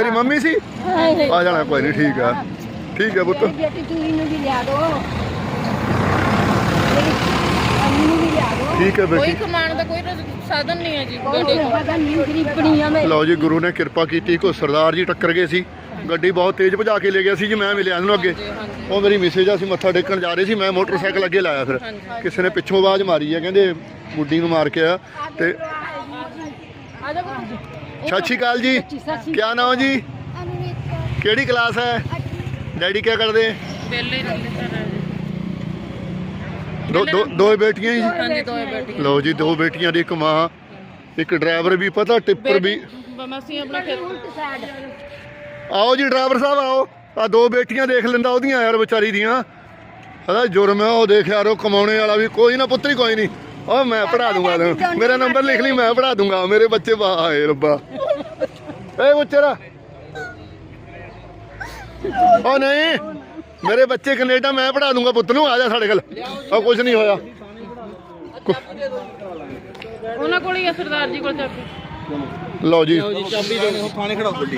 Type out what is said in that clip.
ਤੇਰੀ ਮੰਮੀ ਸੀ? ਆ ਜਾਣਾ ਕੋਈ ਨਹੀਂ ਠੀਕ ਆ। ਠੀਕ ਹੈ ਪੁੱਤ। ਬੇਟੀ ਚੂਰੀ ਨੂੰ ਵੀ ਲਿਆ ਦੋ। ਮੇਰੀ ਅੰਮੀ ਨੂੰ ਵੀ ਲਿਆ ਦੋ। ਠੀਕ ਹੈ ਕੋਈ ਬੇਟੀ ਕਮਾਉਣ ਦਾ ਕੋਈ ਸਾਧਨ ਨਹੀਂ ਹੈ ਜੀ ਕੋਈ ਗੱਡੀ ਪਤਾ ਨਹੀਂ ਗਰੀਬਣੀਆਂ ਮੈਂ। ਲਓ ਜੀ ਗੁਰੂ ਨੇ ਕਿਰਪਾ ਕੀਤੀ ਕੋ ਸਰਦਾਰ ਜੀ ਟੱਕਰ ਗਏ ਸੀ। ਗੱਡੀ ਬਹੁਤ ਤੇਜ਼ ਭਜਾ ਕੇ ਲੈ ਗਿਆ ਸੀ ਜੀ ਮੈਂ ਮਿਲਿਆ ਇਹਨੂੰ ਅੱਗੇ। ਉਹ ਮੇਰੀ ਮਿਸੇਜ ਆ ਸੀ ਮੱਥਾ ਟੇਕਣ ਜਾ ਰਹੇ ਸੀ ਮੈਂ ਮੋਟਰਸਾਈਕਲ ਅੱਗੇ ਲਾਇਆ ਫਿਰ। ਕਿਸੇ ਨੇ ਪਿੱਛੋਂ ਆਵਾਜ਼ ਮਾਰੀ ਹੈ ਕਹਿੰਦੇ ਗੁੱਡੀ ਨੂੰ ਮਾਰ ਕੇ ਆ। ਤੇ ਆ ਸਤਿ ਸ਼੍ਰੀ ਅਕਾਲ ਜੀ। ਕੀ ਨਾਮ ਜੀ? ਕਿਹੜੀ ਕਲਾਸ ਹੈ? ਡੈਡੀ ਕੀ ਕਰਦੇ? ਬੇਲੇ ਹੀ ਰਹਿੰਦੇ ਸਰ ਦੋ ਦੋ ਦੋ ਬੇਟੀਆਂ ਜੀ? ਹਾਂਜੀ ਦੋਏ ਬੇਟੀ ਲਓ ਜੀ ਦੋ ਬੇਟੀਆਂ ਦੀ ਇੱਕ ਮਾਂ ਇੱਕ ਡਰਾਈਵਰ ਵੀ ਪਤਾ ਟਿੱਪਰ ਵੀ। ਅਸੀਂ ਆਪਣਾ ਖੇਤ ਆਓ ਜੀ ਡਰਾਈਵਰ ਸਾਹਿਬ ਆਓ। ਆ ਦੋ ਬੇਟੀਆਂ ਦੇਖ ਲੈਂਦਾ ਉਹਦੀਆਂ ਯਾਰ ਵਿਚਾਰੀ ਦੀਆਂ। ਹਦਾ ਜੁਰਮ ਹੈ ਉਹ ਦੇਖ ਯਾਰ ਉਹ ਕਮਾਉਣੇ ਵਾਲਾ ਵੀ ਕੋਈ ਨਾ ਪੁੱਤਰੀ ਕੋਈ ਨਹੀਂ। ਉਹ ਮੈਂ ਪੜਾ ਦੂੰਗਾ ਤੈਨੂੰ। ਮੇਰਾ ਨੰਬਰ ਲਿਖ ਲਈ ਮੈਂ ਪੜਾ ਦੂੰਗਾ। ਮੇਰੇ ਬੱਚੇ ਵਾਏ ਰੱਬਾ। ਏ ਬੱਚਰਾ ਉਹ ਨਹੀਂ। ਮੇਰੇ ਬੱਚੇ ਕੈਨੇਡਾ ਮੈਂ ਪੜਾ ਦੂੰਗਾ। ਪੁੱਤ ਨੂੰ ਆ ਜਾ ਸਾਡੇ ਕੋਲ। ਆ ਕੁਝ ਨਹੀਂ ਹੋਇਆ। ਉਹਨਾਂ ਕੋਲ ਹੀ ਆ ਸਰਦਾਰ ਜੀ ਕੋਲ ਚਾਬੀ। ਲਓ ਜੀ। ਚਾਬੀ ਦੇ ਥਾਣੇ ਖੜਾ ਗੱਡੀ।